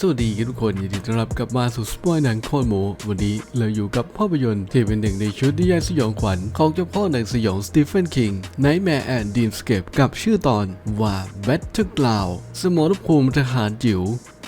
สวัสดีทุกคนยินดีต้อนรับกลับมาสู่สปอยหนังโคตรโมวันนี้เราอยู่กับภาพยนตร์ที่เป็นหนึ่งในชุดนิยายสยองขวัญของเจ้าพ่อหนังสยองสตีเฟนคิง Nightmare and Dreamscape กับชื่อตอนว่า Battleground สมรภูมิทหารจิ๋ว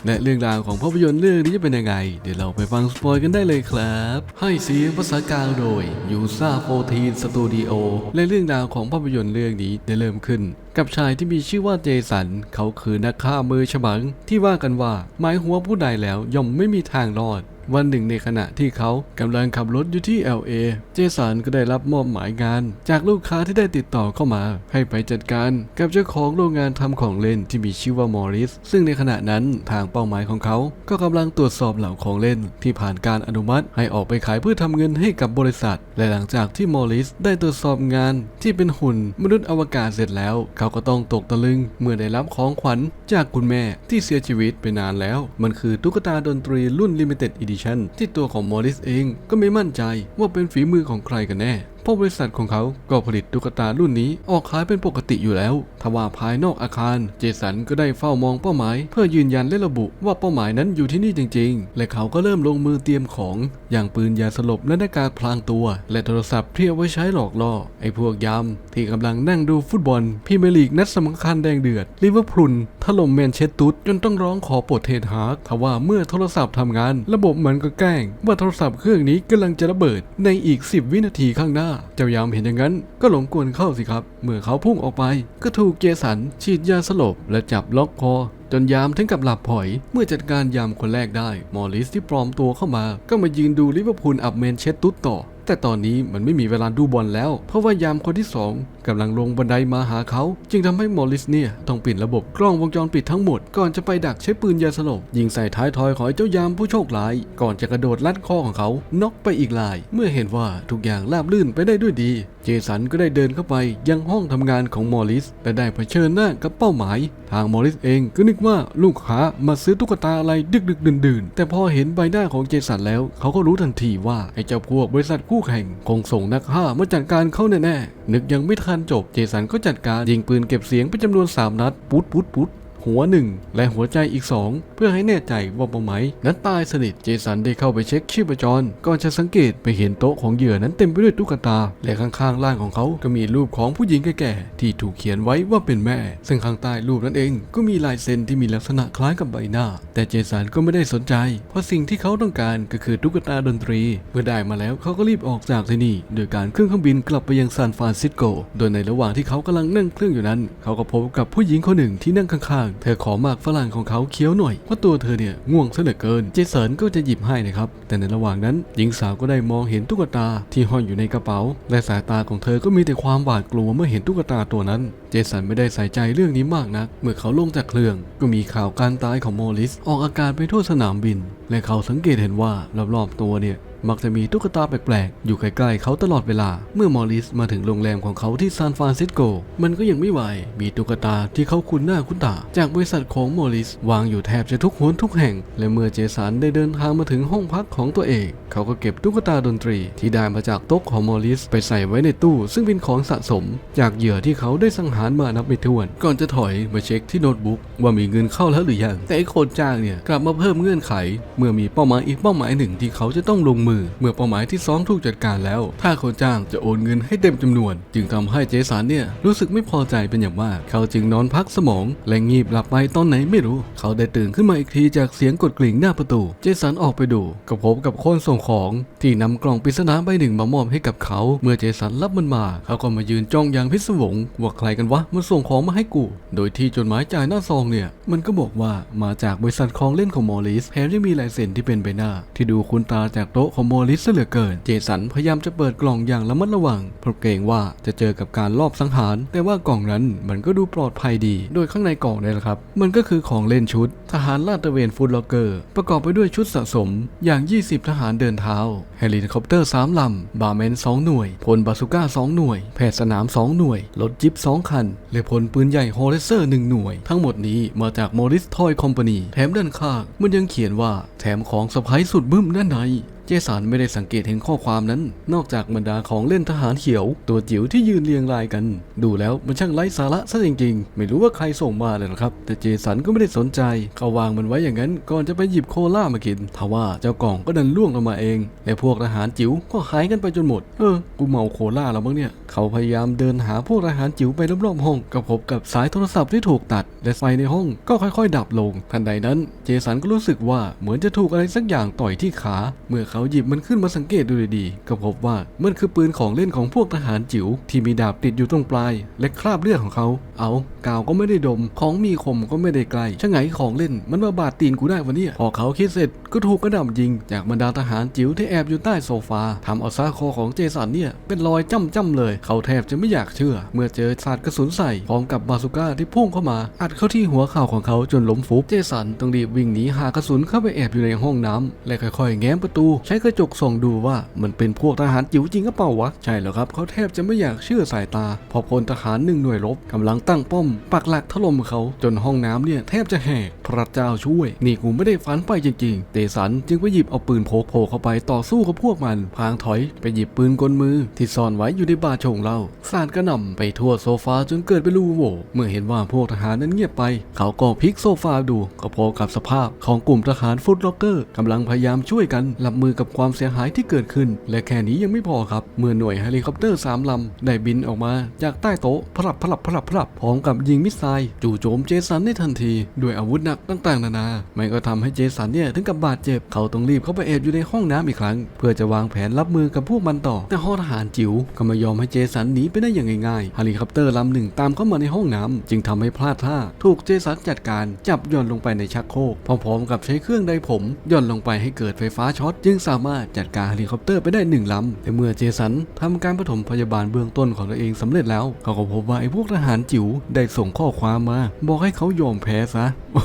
และเรื่องราวของภาพยนตร์เรื่องนี้จะเป็นยังไง เดี๋ยวเราไปฟังสปอยกันได้เลยครับ ให้เสียงภาษากลางโดยยูซ่าโฟทีนสตูดิโอและเรื่องราวของภาพยนตร์เรื่องนี้ได้เริ่มขึ้น กับชายที่มีชื่อว่าเจสัน เขาคือนักฆ่ามือฉมัง ที่ว่ากันว่าหมายหัวผู้ใดแล้วย่อมไม่มีทางรอด วันหนึ่งในขณะที่เขากำลังขับรถอยู่ที่ LA เจสันก็ได้รับมอบหมายงาน จากลูกค้าที่ได้ติดต่อเข้ามา ให้ไปจัดการกับเจ้าของโรงงานทำของเล่นที่มีชื่อว่ามอริส ซึ่งในขณะนั้นทางเป้าหมายของเขาก็กำลังตรวจสอบเหล่าของเล่น ที่ผ่านการอนุมัติให้ออกไปขายเพื่อทำเงินให้กับบริษัท และหลังจากที่มอริสได้ตรวจสอบงานที่เป็นหุ่นมนุษย์อวกาศเสร็จแล้วเขาาก็ต้องตกตะลึงเมื่อได้รับของขวัญจากคุณแม่ที่เสียชีวิตไปนานแล้ว มันคือตุ๊กตาดนตรีรุ่น Limited Edition ที่ตัวของมอริสเองก็ไม่มั่นใจว่าเป็นฝีมือของใครกันแน่ เพราะบริษัทของเขาก็ผลิตตุ๊กตารุ่นนี้ออกขายเป็นปกติอยู่แล้ว ทว่าภายนอกอาคาร เจสันก็ได้เฝ้ามองเป้าหมาย เพื่อยืนยันและระบุว่าเป้าหมายนั้นอยู่ที่นี่จริง ๆ และเขาก็เริ่มลงมือเตรียมของอย่างปืนยาสลบและหน้ากากพลางตัว และโทรศัพท์ที่เอาไว้ใช้หลอกล่อไอ้พวกยามที่กำลังนั่งดูฟุตบอลพรีเมียร์ลีกนัดสำคัญแดงเดือดลิเวอร์พูลถล่มแมนเชสเตอร์จนต้องร้องขอโปรดเทนฮาร์กทว่าเมื่อโทรศัพท์ทำงาน ระบบมันก็แกล้ง ว่าโทรศัพท์เครื่องนี้กำลังจะระเบิดในอีก 10 วินาทีข้างหน้าเจ้ายามเห็นอย่างนั้นก็หลงกลเข้าสิครับ เมื่อเขาพุ่งออกไป ก็ถูกเจสันฉีดยาสลบและจับล็อกคอจนยามถึงกับหลับผอย เมื่อจัดการยามคนแรกได้ มอริสที่ปลอมตัวเข้ามา ก็มายืนดูลิเวอร์พูลอับเมนเชสตุดต่อ แต่ตอนนี้มันไม่มีเวลาดูบอลแล้ว เพราะว่ายามคนที่สอง กำลังลงบันไดมาหาเขา จึงทำให้มอริสเนี่ยต้องปิดระบบกล้องวงจรปิดทั้งหมด ก่อนจะไปดักใช้ปืนยาสลบยิงใส่ท้ายทอยของเจ้ายามผู้โชคร้าย ก่อนจะกระโดดลัดคอของเขาน็อกไปอีกลาย เมื่อเห็นว่าทุกอย่างราบลื่นไปได้ด้วยดี เจสันก็ได้เดินเข้าไปยังห้องทำงานของมอริสและได้เผชิญหน้ากับเป้าหมาย ทางมอริสเองก็นึกว่าลูกค้ามาซื้อตุ๊กตาอะไรดึกดึกดื่นดื่นๆแต่พอเห็นใบหน้าของเจสันแล้ว เขาก็รู้ทันทีว่าไอ้เจ้าพวกบริษัทคู่แข่งคงส่งนักฆ่ามาจัดการเขาแน่ๆนึกยังไม่ทันจบ เจสันก็จัดการยิงปืนเก็บเสียงเป็นจำนวน 3 นัด ปุ๊ดปุ๊ดปุ๊ด หัวหนึ่งและหัวใจอีกสองเพื่อให้แน่ใจว่าเป้าหมายนั้นตายสนิทเจสันได้เข้าไปเช็คชีพจรก่อนจะสังเกตไปเห็นโต๊ะของเหยื่อนั้นเต็มไปด้วยตุ๊กตา และข้างๆล่างของเขาก็มีรูปของผู้หญิงแก่ๆที่ถูกเขียนไว้ว่าเป็นแม่ ซึ่งข้างใต้รูปนั้นเองก็มีลายเซ็นที่มีลักษณะคล้ายกับใบหน้า แต่เจสันก็ไม่ได้สนใจ เพราะสิ่งที่เขาต้องการก็คือตุ๊กตาดนตรี เมื่อได้มาแล้วเขาก็รีบออกจากที่นี่โดยการขึ้นเครื่องบินกลับไปยังซานฟรานซิสโก โดยในระหว่างที่เขากำลังนั่งเครื่องอยู่นั้น เขาก็พบกับผู้หญิงคนหนึ่งที่นั่งข้างๆเธอขอมากฝรั่งของเขาเคี้ยวหน่อยเพราะตัวเธอเนี่ยง่วงซะเหลือเกิน เจสันก็จะหยิบให้นะครับ แต่ในระหว่างนั้นหญิงสาวก็ได้มองเห็นตุ๊กตาที่ห้อยอยู่ในกระเป๋า และสายตาของเธอก็มีแต่ความหวาดกลัวเมื่อเห็นตุ๊กตาตัวนั้น เจสันไม่ได้ใส่ใจเรื่องนี้มากนัก เมื่อเขาลงจากเครื่อง ก็มีข่าวการตายของโมริส ออกอาการไปทั่วสนามบิน และเขาสังเกตเห็นว่ารอบๆตัวเนี่ย มักจะมีตุ๊กตาแปลกๆ อยู่ใกล้ๆเขาตลอดเวลา เมื่อมอริสมาถึงโรงแรมของเขาที่ซานฟรานซิสโก มันก็ยังไม่ไหว มีตุ๊กตาที่เขาคุ้นหน้าคุ้นตา จากบริษัทของมอริสวางอยู่แทบจะทุกหนทุกแห่ง และเมื่อเจสันได้เดินทางมาถึงห้องพักของตัวเอง เขาก็เก็บตุ๊กตาดนตรี ที่ได้มาจากโต๊ะของมอริสไปใส่ไว้ในตู้ซึ่งเป็นของสะสม จากเหยื่อที่เขาได้สังหารมานับไม่ถ้วน ก่อนจะถอยมาเช็คที่โน้ตบุ๊กว่ามีเงินเข้าแล้วหรือยัง แต่ไอ้คนจ้างเนี่ยกลับมาเพิ่มเงื่อนไข เมื่อมีเป้าหมายอีกเป้าหมายหนึ่งที่เขาจะต้องลงมือเมื่อเป้าหมายที่สองถูกจัดการแล้ว ถ้าคนจ้างจะโอนเงินให้เต็มจำนวน จึงทำให้เจสันเนี่ยรู้สึกไม่พอใจเป็นอย่างมาก เขาจึงนอนพักสมอง และงีบหลับไปตอนไหนไม่รู้ เขาได้ตื่นขึ้นมาอีกทีจากเสียงกดกริ่งหน้าประตู เจสันออกไปดูก็พบกับคนส่งของที่นำกล่องปริศนาใบหนึ่งมามอบให้กับเขา เมื่อเจสันรับมันมา เขาก็มายืนจ้องอย่างพิศวงว่าใครกันวะมาส่งของมาให้กู โดยที่จดหมายจ่ายหน้าซองเนี่ยมันก็บอกว่ามาจากบริษัทของเล่นของมอริสแถมยังมีลายเซ็นที่เป็นใบหน้า ที่ดูคุ้นตาจากโต๊ะของมอริสเหลือเกิน เจสันพยายามจะเปิดกล่องอย่างระมัดระวังเพราะเกรงว่าจะเจอกับการลอบสังหาร แต่ว่ากล่องนั้นมันก็ดูปลอดภัยดี โดยข้างในกล่องนี่แหละครับ มันก็คือของเล่นชุด ทหารลาดตระเวนฟูดล็อกเกอร์ ประกอบไปด้วยชุดสะสมอย่าง 20 ทหารเดินเท้าเฮลิคอปเตอร์3ลำบาร์แมน 2 หน่วย พลบาซูก้า 2 หน่วย แพทย์สนาม 2 หน่วย รถจิ๊ป2คัน และพลปืนใหญ่ฮอเลเซอร์ 1 หน่วย ทั้งหมดนี้มาจากมอริสทอยคอมพานีแถมด้านข้างมันยังเขียนว่าแถมของสะพายสุดบึ้มด้านใน เจสันไม่ได้สังเกตเห็นข้อความนั้น นอกจากบรรดาของเล่นทหารเขียว ตัวจิ๋วที่ยืนเรียงรายกัน ดูแล้วมันช่างไร้สาระซะจริงๆ ไม่รู้ว่าใครส่งมาเลยนะครับ แต่เจสันก็ไม่ได้สนใจเขาวางมันไว้อย่างนั้นก่อนจะไปหยิบโคล่ามากินทว่าเจ้ากล่องก็ดันล่วงลงมาเอง และพวกทหารจิ๋วก็หายกันไปจนหมด เออ กูเมาโคล่าแล้วมั้งเนี่ย เขาพยายามเดินหาพวกทหารจิ๋วไปรอบๆห้องก็พบกับสายโทรศัพท์ที่ถูกตัด และไฟในห้องก็ค่อย ๆ ดับลง ทันใดนั้น เจสันก็รู้สึกว่าเหมือนจะถูกอะไรสักอย่างต่อยที่ขา เมื่อเขาหยิบมันขึ้นมาสังเกตดูดีๆก็พบว่ามันคือปืนของเล่นของพวกทหารจิ๋วที่มีดาบติดอยู่ตรงปลาย และคราบเลือดของเขา เอากาวก็ไม่ได้ดม ของมีคมก็ไม่ได้ไกลช่างไงของเล่นมันมาบาดตีนกูได้วะเนี่ยพอเขาคิดเสร็จก็ถูกกระหน่ำยิง จากบรรดาทหารจิ๋วที่แอบอยู่ใต้โซฟาทำเอาซาคอของเจสันเนี่ยเป็นรอยจ้ำๆเลย เขาแทบจะไม่อยากเชื่อ เมื่อเจอสาดกระสุนใส่พร้อมกับบาซูก้าที่พุ่งเข้ามา อัดเข้าที่หัวเข่าของเขาจนล้มฟุบเจสันต้องรีบวิ่งหนีหากระสุนเข้าไปแอบอยู่ในห้องน้ำและค่อยๆ แง้มประตูใช้กระจกส่องดูว่ามันเป็นพวกทหารจิ๋วจริงหรือเปล่าวะ ใช่แล้วครับเขาแทบจะไม่อยากเชื่อสายตา พอพลทหารหนึ่งหน่วยรบกำลังตั้งป้อม ปักหลักถล่มเขาจนห้องน้ำเนี่ยแทบจะแหก พระเจ้าช่วย นี่กูไม่ได้ฝันไปจริงๆ เตสันจึงไปหยิบเอาปืนพกโผล่เข้าไปต่อสู้กับพวกมัน พางถอยไปหยิบปืนกลมือ ที่ซ่อนไว้อยู่ในบาชงเล้าสาดกระหน่ำไปทั่วโซฟาจนเกิดเป็นรูโหว่เมื่อเห็นว่าพวกทหารนั้นเงียบไป เขาก็พลิกโซฟาดูก็พบกับสภาพของกลุ่มทหารฟุตล็อกเกอร์กำลังพยายามช่วยกันรับมือกับความเสียหายที่เกิดขึ้น และแค่นี้ยังไม่พอครับ เมื่อหน่วยเฮลิคอปเตอร์สามลำได้บินออกมา จากใต้โต๊ะพลับพลับพลับพลับพร้อมกับยิงมิสไซล์จู่โจมเจสันในทันที ด้วยอาวุธหนักต่างๆ นานา มันก็ทำให้เจสันเนี่ยถึงกับบาดเจ็บ เขาต้องรีบเข้าไปแอบอยู่ในห้องน้ำอีกครั้ง เพื่อจะวางแผนรับมือกับพวกมันต่อ แต่ฮอทหารจิ๋วก็ไม่ยอมให้เจสันหนีไปได้อย่างง่ายๆเฮลิคอปเตอร์ลำหนึ่งตามเข้ามาในห้องน้ำจึงทำให้พลาดท่า ถูกเจสันจัดการจับย่อนลงไปในชักโครกพร้อมๆกับใช้เครื่องไดผมย่อนลงไปให้เกิดไฟฟ้าช็อต จึงสามารถจัดการเฮลิคอปเตอร์ไปได้หนึ่งลำแต่เมื่อเจสันทำการปฐมพยาบาลเบื้องต้นของตัวเองสำเร็จแล้ว เขาก็พบว่าไอ้พวกทหารจิ๋วได้ส่งข้อความมา บอกให้เขายอมแพ้ซะโอ้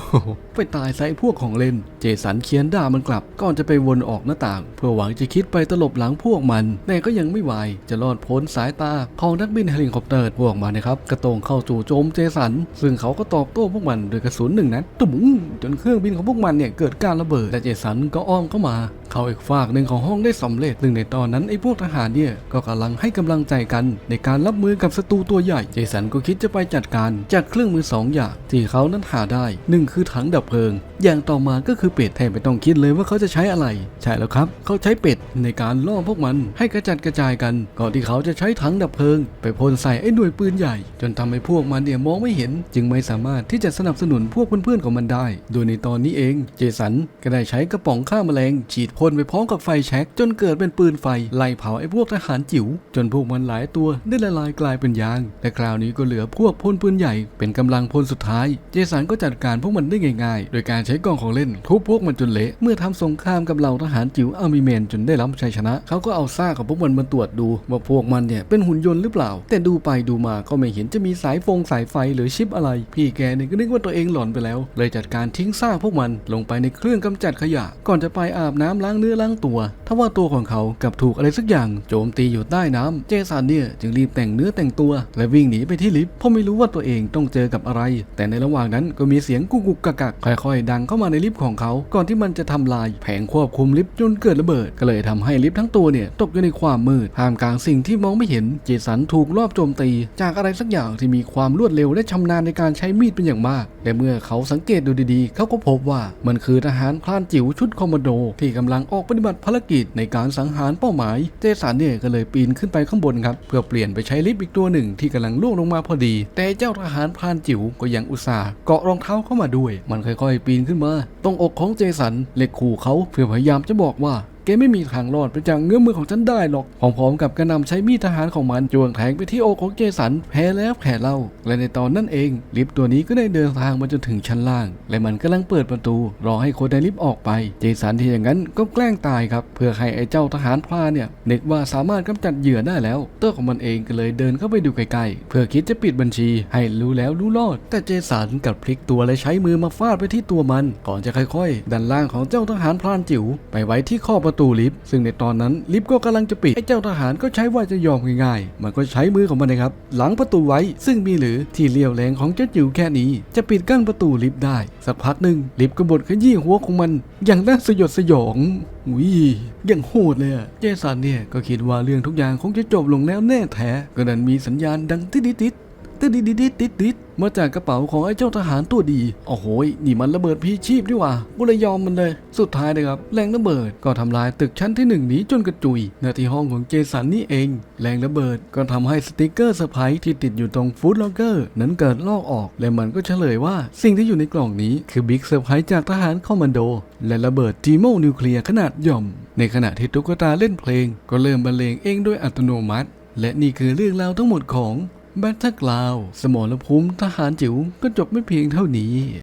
ไปตายใส่พวกของเล่น เจสันเขียนด่ามันกลับ ก่อนจะไปวนออกหน้าต่าง เพื่อหวังจะคิดไปตลบหลังพวกมันแต่ก็ยังไม่ไหวจะรอดพ้นสายตาของนักบินเฮลิคอปเตอร์พวกมันนะครับกระโตงเข้าจู่โจมเจสัน ซึ่งเขาก็ตอบโต้พวกมันด้วยกระสุนหนึ่งนัดตุ้มจนเครื่องบินของพวกมันเนี่ยเกิดการระเบิดและเจสันก็อ้อมเข้ามา เข้าอีกฝากหนึ่งของห้องได้สำเร็จซึ่งในตอนนั้นไอ้พวกทหารเนี่ยก็กำลังให้กำลังใจกันในการรับมือกับศัตรูตัวใหญ่ เจสันก็คิดจะไปจัดการจากเครื่องมือสองอย่างที่เขานั้นหาได้หนึ่งคือถังดับเพลิง อย่างต่อมาก็คือเป็ดแทบไม่ต้องคิดเลยว่าเขาจะใช้อะไร ใช่แล้วครับ เขาใช้เป็ดในการล่อพวกมันให้กระจัดกระจายกัน ก่อนที่เขาจะใช้ถังดับเพลิง ไปพ่นใส่ไอ้หน่วยปืนใหญ่ จนทำให้พวกมันเนี่ยมองไม่เห็น จึงไม่สามารถที่จะสนับสนุนพวกเพื่อนๆของมันได้ โดยในตอนนี้เอง เจสันก็ได้ใช้กระป๋องฆ่าแมลง ฉีดพ่นไปพร้อมกับไฟแช็กจนเกิดเป็นปืนไฟไล่เผาไอ้พวกทหารจิ๋วจนพวกมันหลายตัวได้ละลายกลายเป็นยางและคราวนี้ก็เหลือพวกพ่นปืนใหญ่ เป็นกำลังพลสุดท้าย เจสันก็จัดการพวกมันได้ง่ายๆ โดยการใช้กล่องของเล่นทุบพวกมันจนเละ เมื่อทำสงครามกับเหล่าทหารจิ๋วอามิเมนจนได้รับชัยชนะ เขาก็เอาซากของพวกมันมาตรวจดู ว่าพวกมันเนี่ยเป็นหุ่นยนต์หรือเปล่า แต่ดูไปดูมาก็ไม่เห็นจะมีสายฟงสายไฟหรือชิปอะไร พี่แกเนี่ยก็นึกว่าตัวเองหลอนไปแล้ว เลยจัดการทิ้งซากพวกมันลงไปในเครื่องกำจัดขยะ ก่อนจะไปอาบน้ำล้างเนื้อล้างตัวทว่าตัวของเขากับถูกอะไรสักอย่างโจมตีอยู่ใต้น้ำเจสันเนี่ยจึงรีบแต่งเนื้อแต่งตัว และวิ่งหนีไปที่ลิฟต์เพราะไม่รู้ว่าตัวเองต้องเจอกับอะไร แต่ในระหว่างนั้นก็มีเสียงกุกกุกกักกักค่อยๆ ดังเข้ามาในลิฟต์ของเขาก่อนที่มันจะทำลายแผงควบคุมลิฟต์จนเกิดระเบิด ก็เลยทำให้ลิฟต์ทั้งตัวเนี่ยตกอยู่ในความมืดท่ามกลางสิ่งที่มองไม่เห็น เจสันถูกรอบโจมตี จากอะไรสักอย่างที่มีความรวดเร็วและชำนาญในการใช้มีดเป็นอย่างมาก และเมื่อเขาสังเกตดูดีๆ เขาก็พบว่ามันคือทหารพลานจิ๋วชุดคอมมานโด ที่กำลังออกปฏิบัติภารกิจในการสังหารเป้าหมาย เจสันเนี่ยก็เลยปีนขึ้นไปข้างบนครับเพื่อเปลี่ยนไปใช้ลิฟต์อีกตัวหนึ่งที่กำลังล่วงลงมาพอดี แต่เจ้าทหารพลานจิ๋วก็ยังอุตส่าห์เกาะรองเท้าเข้ามาด้วย มันค่อยๆ ปีนขึ้นมาตรงอกของเจสันเล็กขู่เขาเพื่อพยายามจะบอกว่า แกไม่มีทางรอดไปจากเงื้อมือของฉันได้หรอกพร้อมๆกับกระนำใช้มีดทหารของมันจวงแทงไปที่อกของเจสันแพ้แล้วแผลเล่า และในตอนนั้นเอง ลิฟต์ตัวนี้ก็ได้เดินทางมาจนถึงชั้นล่าง และมันกำลังเปิดประตู รอให้คนในลิฟต์ออกไป เจสันที่อย่างนั้นก็แกล้งตายครับ เพื่อให้ไอ้เจ้าทหารพลาเนี่ยนึกว่าสามารถกำจัดเหยื่อได้แล้วตัวของมันเองก็เลยเดินเข้าไปดูใกล้ๆเพื่อคิดจะปิดบัญชี ให้รู้แล้วรู้รอด แต่เจสันกลับพลิกตัวและใช้มือมาฟาดไปที่ตัวมัน ก่อนจะค่อยๆ ดันล่างของเจ้าทหารพลานจิ๋วไปไว้ที่ข้อประประตูลิฟต์ซึ่งในตอนนั้นลิฟต์ก็กำลังจะปิดไอ้เจ้าทหารก็ใช้ว่าจะยอมง่ายๆ มันก็ใช้มือของมันนะครับหลังประตูไว้ซึ่งมีหรือที่เลี้ยวแรงของเจ้าจิ๋วแค่นี้ จะปิดกั้นประตูลิฟต์ได้ สักพักหนึ่งลิฟต์ก็บดขยี้หัวของมัน อย่างน่าสยดสยองอุ้ยอย่างโหดเลยอะเจสันเนี่ยก็คิดว่าเรื่องทุกอย่างคงจะจบลงแล้วแน่แท้ก็ดันมีสัญญาณดังติดติด ติดดิดดิดดิดดิดมาจากกระเป๋าของไอ้เจ้าทหารตัวดี โอ้โหยนี่มันระเบิดพีชีพดีว่ากูเลยยอมมันเลย สุดท้ายนะครับ แรงระเบิดก็ทำลายตึกชั้นที่หนึ่งนี้จนกระจุยหน้าที่ห้องของเจสันนี่เอง แรงระเบิดก็ทำให้สติกเกอร์เซอร์ไพร์ที่ติดอยู่ตรงฟู้ดล็อกเกอร์นั้นเกิดลอกออก และมันก็เฉลยว่าสิ่งที่อยู่ในกล่องนี้คือบิ๊กเซอร์ไพรส์จากทหารคอมมานโด และระเบิดทีโมนิวเคลียร์ขนาดย่อม ในขณะที่ตุ๊กตาเล่นเพลง ก็เริ่มบรรเลงเองโดยอัตโนมัติ และนี่คือเรื่องราวทั้งหมดของ แบทเทิลกลาว สมรภูมิทหารจิ๋วก็จบไม่เพียงเท่านี้